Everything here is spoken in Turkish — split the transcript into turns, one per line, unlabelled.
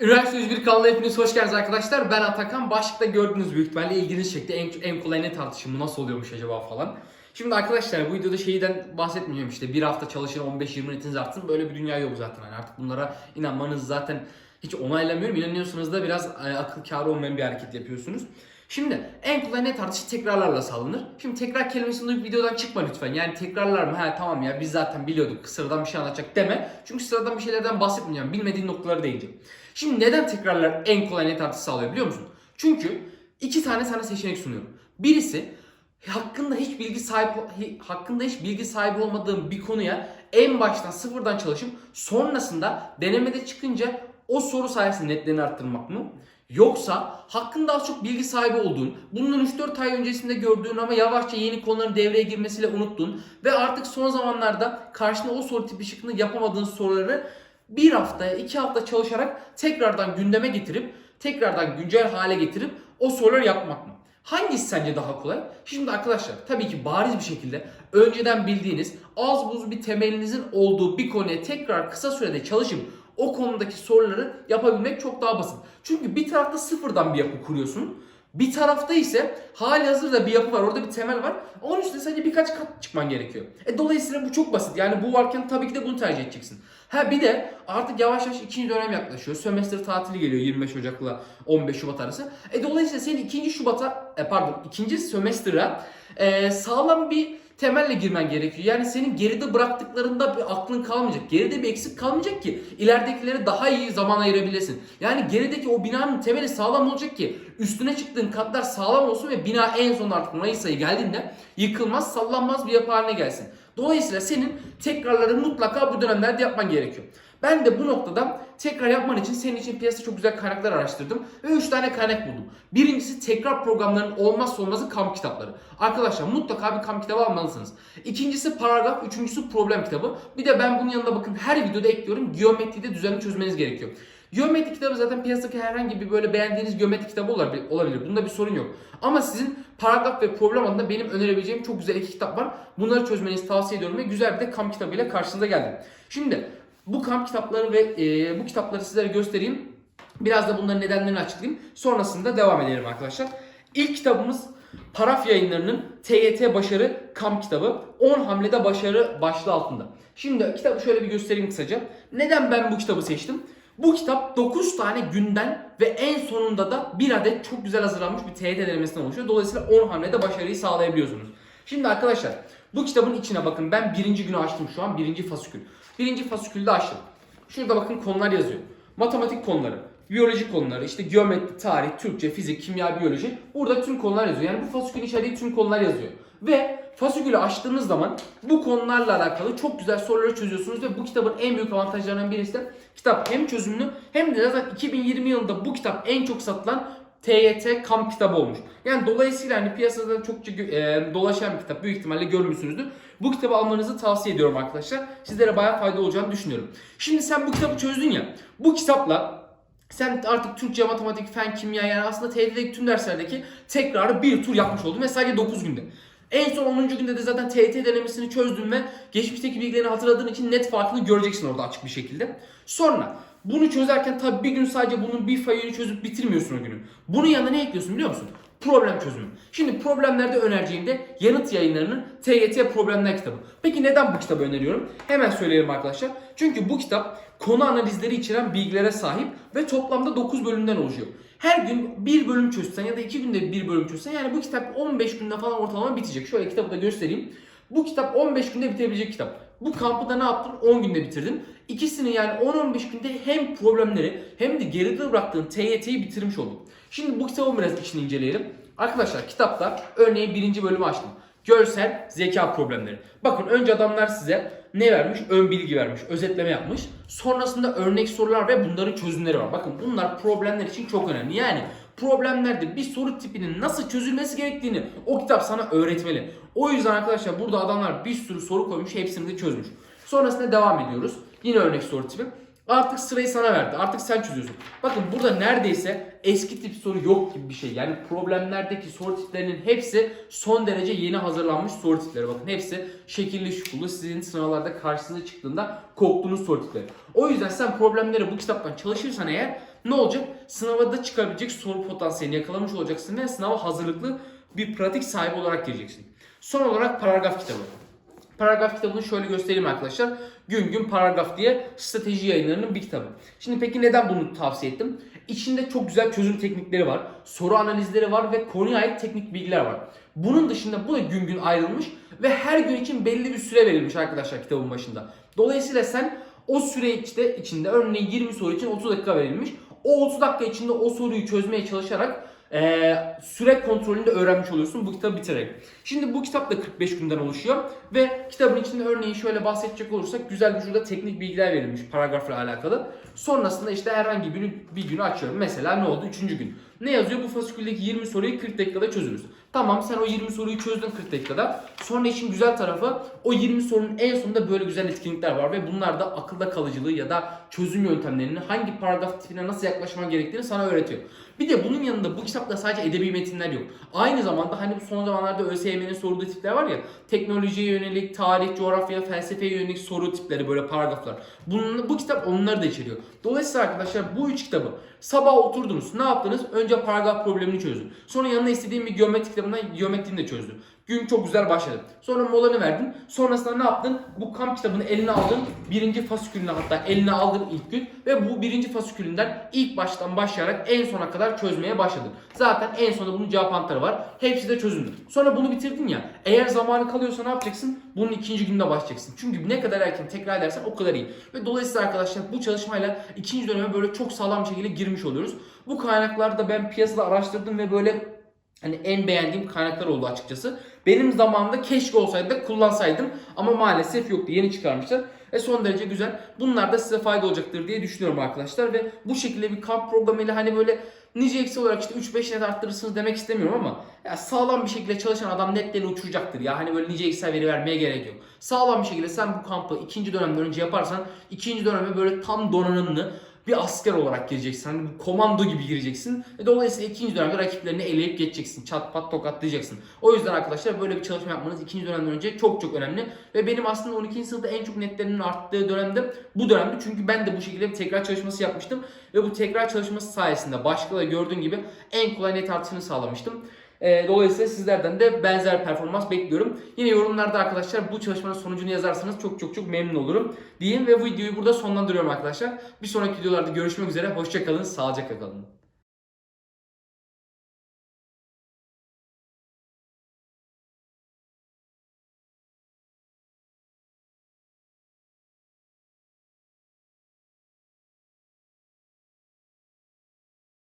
Üniversite 101 kanalına hepiniz hoş geldiniz arkadaşlar. Ben Atakan. Başlıkta gördüğünüz büyük ihtimalle ilginizi çekti. En, en kolay ne tartışımı nasıl oluyormuş acaba falan. Şimdi arkadaşlar bu videoda şeyden bahsetmeyeceğim işte bir hafta çalışın 15-20 netiniz artsın böyle bir dünya yok zaten. Yani artık bunlara inanmanız zaten hiç onaylamıyorum. İnanıyorsanız da biraz e, akıl kârı olmayan bir hareket yapıyorsunuz. Şimdi en kolay ne tartışır tekrarlarla sağlanır. Şimdi tekrar kelimesini duyup videodan çıkma lütfen. Yani tekrarlar mı? Ha tamam ya biz zaten biliyorduk sıradan bir şey anlatacak deme. Çünkü sıradan bir şeylerden bahsetmeyeceğim. Bilmediğin noktaları değineceğim. Şimdi neden tekrarlar en kolay net artı sağlıyor biliyor musun? Çünkü iki tane sana seçenek sunuyorum. Birisi hakkında hiç bilgi sahip hi- hakkında hiç bilgi sahibi olmadığım bir konuya en baştan sıfırdan çalışıp sonrasında denemede çıkınca o soru sayesinde netlerini arttırmak mı? Yoksa hakkında az çok bilgi sahibi olduğun, bundan 3-4 ay öncesinde gördüğün ama yavaşça yeni konuların devreye girmesiyle unuttuğun ve artık son zamanlarda karşına o soru tipi şıkkını yapamadığın soruları bir haftaya, iki hafta çalışarak tekrardan gündeme getirip, tekrardan güncel hale getirip o soruları yapmak mı? Hangisi sence daha kolay? Şimdi arkadaşlar tabii ki bariz bir şekilde önceden bildiğiniz az buz bir temelinizin olduğu bir konuya tekrar kısa sürede çalışıp o konudaki soruları yapabilmek çok daha basit. Çünkü bir tarafta sıfırdan bir yapı kuruyorsun. Bir tarafta ise hali hazırda bir yapı var. Orada bir temel var. Onun üstüne sadece birkaç kat çıkman gerekiyor. E dolayısıyla bu çok basit. Yani bu varken tabii ki de bunu tercih edeceksin. Ha bir de artık yavaş yavaş ikinci dönem yaklaşıyor. Sömestr tatili geliyor 25 Ocak'la 15 Şubat arası. E dolayısıyla senin ikinci Şubat'a e, pardon ikinci sömestra e, sağlam bir temelle girmen gerekiyor. Yani senin geride bıraktıklarında bir aklın kalmayacak. Geride bir eksik kalmayacak ki ileridekilere daha iyi zaman ayırabilesin. Yani gerideki o binanın temeli sağlam olacak ki üstüne çıktığın katlar sağlam olsun ve bina en son artık Mayıs ayı geldiğinde yıkılmaz, sallanmaz bir yapı haline gelsin. Dolayısıyla senin tekrarları mutlaka bu dönemlerde yapman gerekiyor. Ben de bu noktada tekrar yapman için senin için piyasada çok güzel kaynaklar araştırdım ve 3 tane kaynak buldum. Birincisi tekrar programlarının olmazsa olmazı kamp kitapları. Arkadaşlar mutlaka bir kamp kitabı almalısınız. İkincisi paragraf, üçüncüsü problem kitabı. Bir de ben bunun yanında bakın her videoda ekliyorum. Geometride düzenli çözmeniz gerekiyor. Geometri kitabı zaten piyasadaki herhangi bir böyle beğendiğiniz geometri kitabı olabilir. Bunda bir sorun yok. Ama sizin paragraf ve problem adında benim önerebileceğim çok güzel iki kitap var. Bunları çözmenizi tavsiye ediyorum ve güzel bir de kamp kitabıyla karşınıza geldim. Şimdi bu kamp kitapları ve e, bu kitapları sizlere göstereyim. Biraz da bunların nedenlerini açıklayayım. Sonrasında devam edelim arkadaşlar. İlk kitabımız Paraf yayınlarının TYT Başarı Kamp kitabı 10 hamlede başarı başlığı altında. Şimdi kitabı şöyle bir göstereyim kısaca. Neden ben bu kitabı seçtim? Bu kitap 9 tane günden ve en sonunda da bir adet çok güzel hazırlanmış bir TYT denemesinden oluşuyor. Dolayısıyla 10 hamlede başarıyı sağlayabiliyorsunuz. Şimdi arkadaşlar bu kitabın içine bakın ben birinci günü açtım şu an birinci fasikül. Birinci fasikülde açtım. Şurada bakın konular yazıyor. Matematik konuları, biyoloji konuları, işte geometri, tarih, Türkçe, fizik, kimya, biyoloji. Burada tüm konular yazıyor. Yani bu fasikül içeriği tüm konular yazıyor. Ve fasikülü açtığınız zaman bu konularla alakalı çok güzel soruları çözüyorsunuz ve bu kitabın en büyük avantajlarından birisi de kitap hem çözümlü hem de zaten 2020 yılında bu kitap en çok satılan TYT kamp kitabı olmuş. Yani dolayısıyla hani piyasada çokça e, dolaşan bir kitap. Büyük ihtimalle görmüşsünüzdür. Bu kitabı almanızı tavsiye ediyorum arkadaşlar. Sizlere bayağı fayda olacağını düşünüyorum. Şimdi sen bu kitabı çözdün ya. Bu kitapla sen artık Türkçe, matematik, fen, kimya yani aslında TYT'deki tüm derslerdeki tekrarı bir tur yapmış oldun ve sadece 9 günde. En son 10. günde de zaten TYT denemesini çözdün ve geçmişteki bilgilerini hatırladığın için net farkını göreceksin orada açık bir şekilde. Sonra bunu çözerken tabii bir gün sadece bunun bir fayını çözüp bitirmiyorsun o günü. Bunun yanına ne ekliyorsun biliyor musun? Problem çözümü. Şimdi problemlerde önereceğim de Yanıt Yayınları'nın TYT Problemler kitabı. Peki neden bu kitabı öneriyorum? Hemen söyleyelim arkadaşlar. Çünkü bu kitap konu analizleri içeren bilgilere sahip ve toplamda 9 bölümden oluşuyor. Her gün bir bölüm çözsen ya da iki günde bir bölüm çözsen yani bu kitap 15 günde falan ortalama bitecek. Şöyle kitabı da göstereyim. Bu kitap 15 günde bitebilecek kitap. Bu kampı da ne yaptın? 10 günde bitirdin. İkisini yani 10-15 günde hem problemleri hem de geride bıraktığın TYT'yi bitirmiş oldun. Şimdi bu kitabın biraz içini inceleyelim. Arkadaşlar kitapta örneğin birinci bölümü açtım. Görsel zeka problemleri. Bakın önce adamlar size ne vermiş? Ön bilgi vermiş, özetleme yapmış. Sonrasında örnek sorular ve bunların çözümleri var. Bakın bunlar problemler için çok önemli. Yani problemlerde bir soru tipinin nasıl çözülmesi gerektiğini o kitap sana öğretmeli. O yüzden arkadaşlar burada adamlar bir sürü soru koymuş, hepsini de çözmüş. Sonrasında devam ediyoruz. Yine örnek soru tipi. Artık sırayı sana verdi. Artık sen çözüyorsun. Bakın burada neredeyse eski tip soru yok gibi bir şey. Yani problemlerdeki soru tiplerinin hepsi son derece yeni hazırlanmış soru tipleri. Bakın hepsi şekilli şukulu sizin sınavlarda karşınıza çıktığında korktuğunuz soru tipleri. O yüzden sen problemleri bu kitaptan çalışırsan eğer ne olacak? Sınava da çıkabilecek soru potansiyelini yakalamış olacaksın ve sınava hazırlıklı bir pratik sahibi olarak gireceksin. Son olarak paragraf kitabı. Paragraf kitabını şöyle göstereyim arkadaşlar. Gün gün paragraf diye strateji yayınlarının bir kitabı. Şimdi peki neden bunu tavsiye ettim? İçinde çok güzel çözüm teknikleri var. Soru analizleri var ve konuya ait teknik bilgiler var. Bunun dışında bu da gün gün ayrılmış ve her gün için belli bir süre verilmiş arkadaşlar kitabın başında. Dolayısıyla sen o süre içinde, içinde örneğin 20 soru için 30 dakika verilmiş. O 30 dakika içinde o soruyu çözmeye çalışarak eee, süre kontrolünü de öğrenmiş oluyorsun bu kitabı bitirerek. Şimdi bu kitap da 45 günden oluşuyor ve kitabın içinde örneğin şöyle bahsedecek olursak güzel bir şurada teknik bilgiler verilmiş paragrafla alakalı. Sonrasında işte herhangi bir, bir günü açıyorum. Mesela ne oldu? Üçüncü gün. Ne yazıyor? Bu fasiküldeki 20 soruyu 40 dakikada çözürüz. Tamam sen o 20 soruyu çözdün 40 dakikada. Sonra işin güzel tarafı o 20 sorunun en sonunda böyle güzel etkinlikler var ve bunlar da akılda kalıcılığı ya da çözüm yöntemlerini hangi paragraf tipine nasıl yaklaşman gerektiğini sana öğretiyor. Bir de bunun yanında bu kitapta sadece edebi metinler yok. Aynı zamanda hani bu son zamanlarda ÖSYM'nin sorduğu tipler var ya teknolojiye yönelik, tarih, coğrafya, felsefeye yönelik soru tipleri böyle paragraflar. Bunun, bu kitap onları da içeriyor. Dolayısıyla arkadaşlar bu üç kitabı sabah oturdunuz. Ne yaptınız? Önce paragraf problemini çözdün. Sonra yanına istediğin bir geometri kitabından geometriğini de çözdün. Gün çok güzel başladı. Sonra molanı verdin. Sonrasında ne yaptın? Bu kamp kitabını eline aldın. Birinci fasikülünü hatta eline aldın ilk gün. Ve bu birinci fasikülünden ilk baştan başlayarak en sona kadar çözmeye başladın. Zaten en sonunda bunun cevap anahtarı var. Hepsi de çözüldü. Sonra bunu bitirdin ya. Eğer zamanı kalıyorsa ne yapacaksın? Bunun ikinci günde başlayacaksın. Çünkü ne kadar erken tekrar edersen o kadar iyi. Ve dolayısıyla arkadaşlar bu çalışmayla ikinci döneme böyle çok sağlam bir şekilde girmiş oluyoruz. Bu kaynakları da ben piyasada araştırdım ve böyle Hani en beğendiğim kaynaklar oldu açıkçası. Benim zamanımda keşke olsaydı da kullansaydım ama maalesef yoktu. Yeni çıkarmışlar ve son derece güzel. Bunlar da size fayda olacaktır diye düşünüyorum arkadaşlar ve bu şekilde bir kamp programıyla hani böyle nice eksi olarak işte 3-5 net arttırırsınız demek istemiyorum ama ya sağlam bir şekilde çalışan adam netlerini uçuracaktır ya. Hani böyle nice eksi veri vermeye gerek yok. Sağlam bir şekilde sen bu kampı ikinci dönemden önce yaparsan ikinci döneme böyle tam donanımlı bir asker olarak gireceksin. Hani bir komando gibi gireceksin. Ve dolayısıyla ikinci dönemde rakiplerini eleyip geçeceksin. Çat pat tokatlayacaksın. O yüzden arkadaşlar böyle bir çalışma yapmanız ikinci dönemden önce çok çok önemli. Ve benim aslında 12. sınıfta en çok netlerinin arttığı dönemde bu dönemde. Çünkü ben de bu şekilde bir tekrar çalışması yapmıştım. Ve bu tekrar çalışması sayesinde başka da gördüğün gibi en kolay net artışını sağlamıştım. Ee, dolayısıyla sizlerden de benzer performans bekliyorum. Yine yorumlarda arkadaşlar bu çalışmanın sonucunu yazarsanız çok çok çok memnun olurum diyeyim ve bu videoyu burada sonlandırıyorum arkadaşlar. Bir sonraki videolarda görüşmek üzere. Hoşçakalın, sağlıcakla kalın.